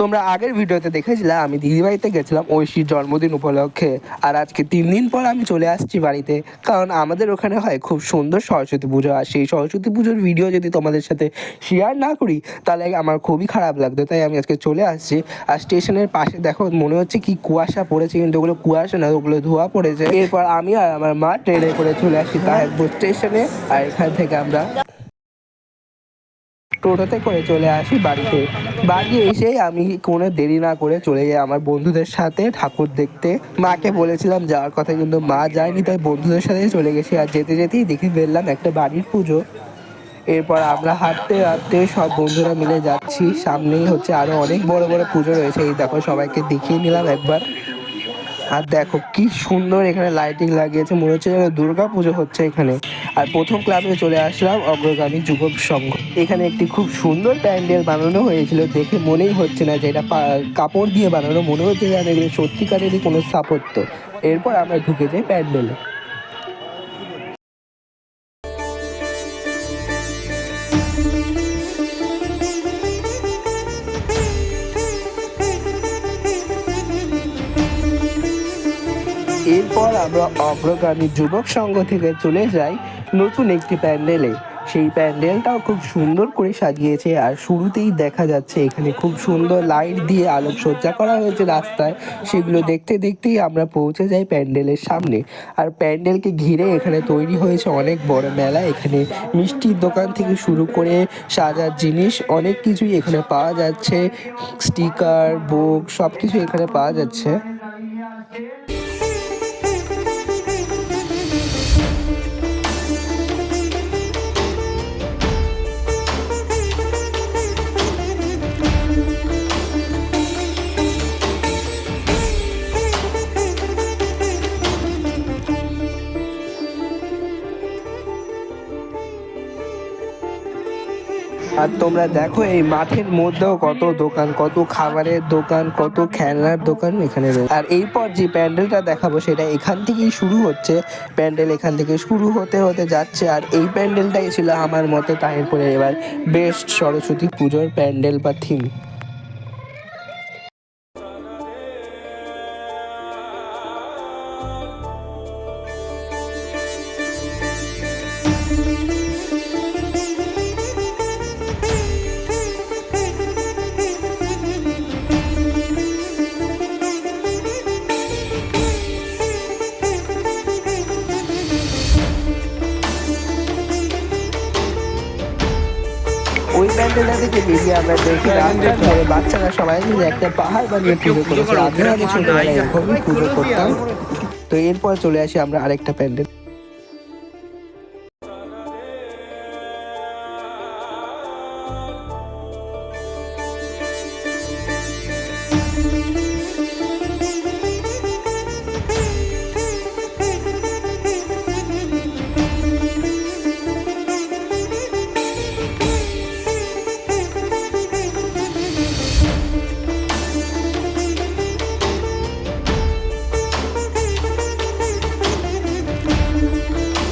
তোমরা আগের ভিডিওতে দেখেছিলে, আমি দিদিবাড়িতে গেছিলাম ঐশীর জন্মদিন উপলক্ষে। আর আজকে তিন দিন পর আমি চলে আসছি বাড়িতে। কারণ আমাদের ওখানে হয় খুব সুন্দর সরস্বতী পুজো। আর সেই সরস্বতী পুজোর ভিডিও যদি তোমাদের সাথে শেয়ার না করি, তাহলে আমার খুবই খারাপ লাগতো। তাই আমি আজকে চলে আসছি। আর স্টেশনের পাশে দেখো, মনে হচ্ছে কি কুয়াশা পড়েছে, কিন্তু ওগুলো কুয়াশা না, ওগুলো ধোয়া পড়েছে। এরপর আমি আর আমার মা ট্রেনে করে চলে আসি তাহেরপুর স্টেশনে। আর এখান থেকে আমরা টোটোতে করে চলে আসি বাড়িতে। বাড়ি এসে আমি কোনো দেরি না করে চলে যাই আমার বন্ধুদের সাথে ঠাকুর দেখতে। মাকে বলেছিলাম যাওয়ার কথা কিন্তু মা যায়নি, তাই বন্ধুদের সাথে চলে গেছি আর যেতে যেতেই দেখে ফেললাম একটা বাড়ির পুজো। এরপর আমরা হাঁটতে হাঁটতে সব বন্ধুরা মিলে যাচ্ছি। সামনেই হচ্ছে আরও অনেক বড় বড় পুজো রয়েছে, এই দেখো সবাইকে দেখিয়ে নিলাম একবার। আর দেখো কি সুন্দর এখানে লাইটিং লাগিয়েছে। মনে হচ্ছে যেন দুর্গা পুজো হচ্ছে এখানে। আর প্রথম ক্লাবে চলে আসলাম অগ্রগামী যুবক সংঘ। এখানে একটি খুব সুন্দর প্যান্ডেল বানানো হয়েছিল। দেখে মনেই হচ্ছে না যে এটা কাপড় দিয়ে বানানো। মনে হচ্ছে যেন এগুলো সত্যিকারেরই কোনো স্থাপত্য। এরপর আমরা ঢুকে যাই প্যান্ডেলে। এরপর আমরা অগ্রগামী যুবক সংঘ থেকে চলে যাই নতুন একটি প্যান্ডেলে। সেই প্যান্ডেলটাও খুব সুন্দর করে সাজিয়েছে আর শুরুতেই দেখা যাচ্ছে এখানে খুব সুন্দর লাইট দিয়ে আলোকসজ্জা করা হয়েছে রাস্তায়। সেগুলো দেখতে দেখতেই আমরা পৌঁছে যাই প্যান্ডেলের সামনে। আর প্যান্ডেলকে ঘিরে এখানে তৈরি হয়েছে অনেক বড় মেলা। এখানে মিষ্টির দোকান থেকে শুরু করে সাজার জিনিস, অনেক কিছুই এখানে পাওয়া যাচ্ছে। স্টিকার, বুক সব কিছু এখানে পাওয়া যাচ্ছে। আর তোমরা দেখো এই মাঠের মধ্যেও কত দোকান, কত খাবারের দোকান, কত খেলনার দোকান এখানে রয়েছে আর এরপর যে প্যান্ডেলটা দেখাবো সেটা এখান থেকেই শুরু হচ্ছে। প্যান্ডেল এখান থেকে শুরু হতে হতে যাচ্ছে আর এই প্যান্ডেলটাই ছিল আমার মতে তাহিরপুরে এবার বেস্ট সরস্বতী পুজোর প্যান্ডেল বা থিম আমরা দেখি রাস্তার ধারে বাচ্চারা সবাই মিলে একটা পাহাড় বানিয়ে পুজো করেছে। আগে আগে ছোটবেলায় এরকমই পুজো করতাম। তো এরপর চলে আসি আমরা আরেকটা প্যান্ডেল।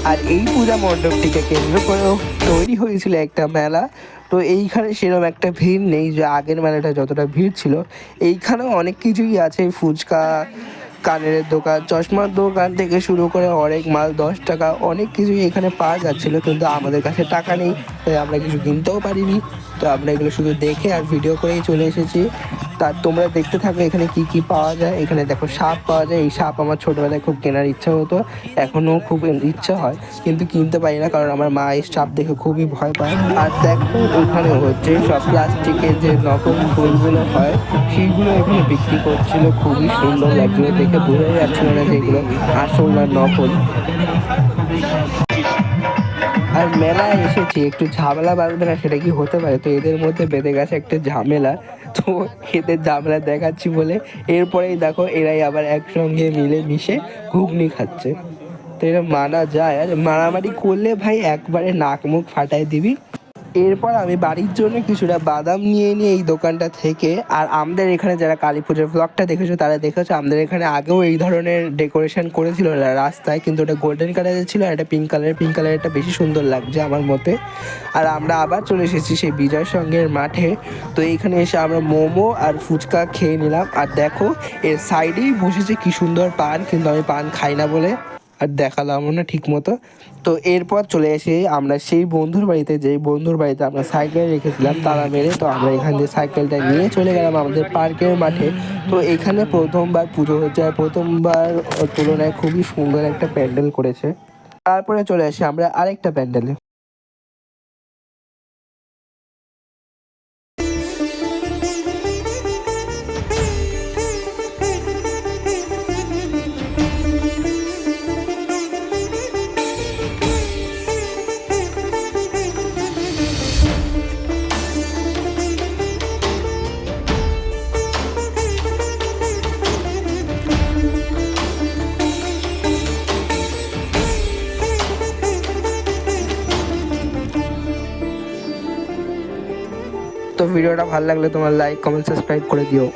আর এই পূজা মণ্ডপটিকে কেন্দ্র করেও তৈরি হয়েছিল একটা মেলা। তো এইখানে সেরকম একটা ভিড় নেই যে আগের মেলাটা যতটা ভিড় ছিল। এইখানেও অনেক কিছুই আছে, ফুচকা, কানের দোকান, চশমার দোকান থেকে শুরু করে অনেক মাল, দশ টাকা, অনেক কিছুই এখানে পাওয়া যাচ্ছিল কিন্তু আমাদের কাছে টাকা নেই, তাই আমরা কিছু কিনতেও পারিনি। তো আমরা এগুলো শুধু দেখে আর ভিডিও করেই চলে এসেছি। তার তোমরা দেখতে থাকো এখানে কি কি পাওয়া যায়। এখানে দেখো সাপ পাওয়া যায়। এই সাপ আমার ছোটবেলায় খুব কেনার ইচ্ছা হতো। এখনও খুব ইচ্ছা হয়। কিন্তু কিনতে পারি না কারণ আমার মা এই সাপ দেখে খুবই ভয় পায়। আর দেখো ওখানে হচ্ছে সব প্লাস্টিকের যে নকল ফুলগুলো হয়, সেইগুলো এখানে বিক্রি করছিল। খুবই সুন্দর লাগছিল দেখে বোঝা যাচ্ছিল না যেগুলো আসল না নকল। আর মেলায় এসেছি। একটু ঝামেলা বাড়বে না, সেটা কি হতে পারে? তো এদের মধ্যে বেঁধে গেছে একটা ঝামেলা। তো এদের জামলা দেখাচ্ছি বলে। এরপরেই দেখো এরাই আবার একসঙ্গে মিলে মিশে ঘুগনি খাচ্ছে। তো এটা মানা যায়। আর মারামারি করলে ভাই একবারে নাক মুখ ফাটাই দিবি। এরপর আমি বাড়ির জন্য কিছুটা বাদাম নিয়ে নিই এই দোকানটা থেকে, আর আমাদের এখানে যারা কালী পুজোর ব্লগটা দেখেছ, তারা দেখেছ, আমাদের এখানে আগেও এই ধরনের ডেকোরেশন করেছিল রাস্তায়, কিন্তু ওটা গোল্ডেন কালারের ছিল, আর এটা পিঙ্ক কালারের পিঙ্ক কালারেরটা বেশি সুন্দর লাগছে আমার মতে। আর আমরা আবার চলে এসেছি সেই বিজয় সঙ্গের মাঠে। তো এইখানে এসে আমরা মোমো আর ফুচকা খেয়ে নিলাম। আর দেখো, এর সাইডেই বসেছে কি সুন্দর পান, কিন্তু আমি পান খাই না বলে। আর দেখালামও না ঠিক মতো তো এরপর চলে এসে আমরা সেই বন্ধুর বাড়িতে, যেই বন্ধুর বাড়িতে আমরা সাইকেল রেখেছিলাম তারা মেরে, তো আমরা এখান থেকে সাইকেলটা নিয়ে চলে গেলাম আমাদের পার্কের মাঠে। তো এখানে প্রথমবার পুজো হচ্ছে আর প্রথমবার তুলনায় খুবই সুন্দর একটা প্যান্ডেল করেছে। তারপরে চলে আসি আমরা আরেকটা প্যান্ডেলে। তো ভিডিওটা ভালো লাগলে তোমার লাইক কমেন্ট সাবস্ক্রাইব করে দিও।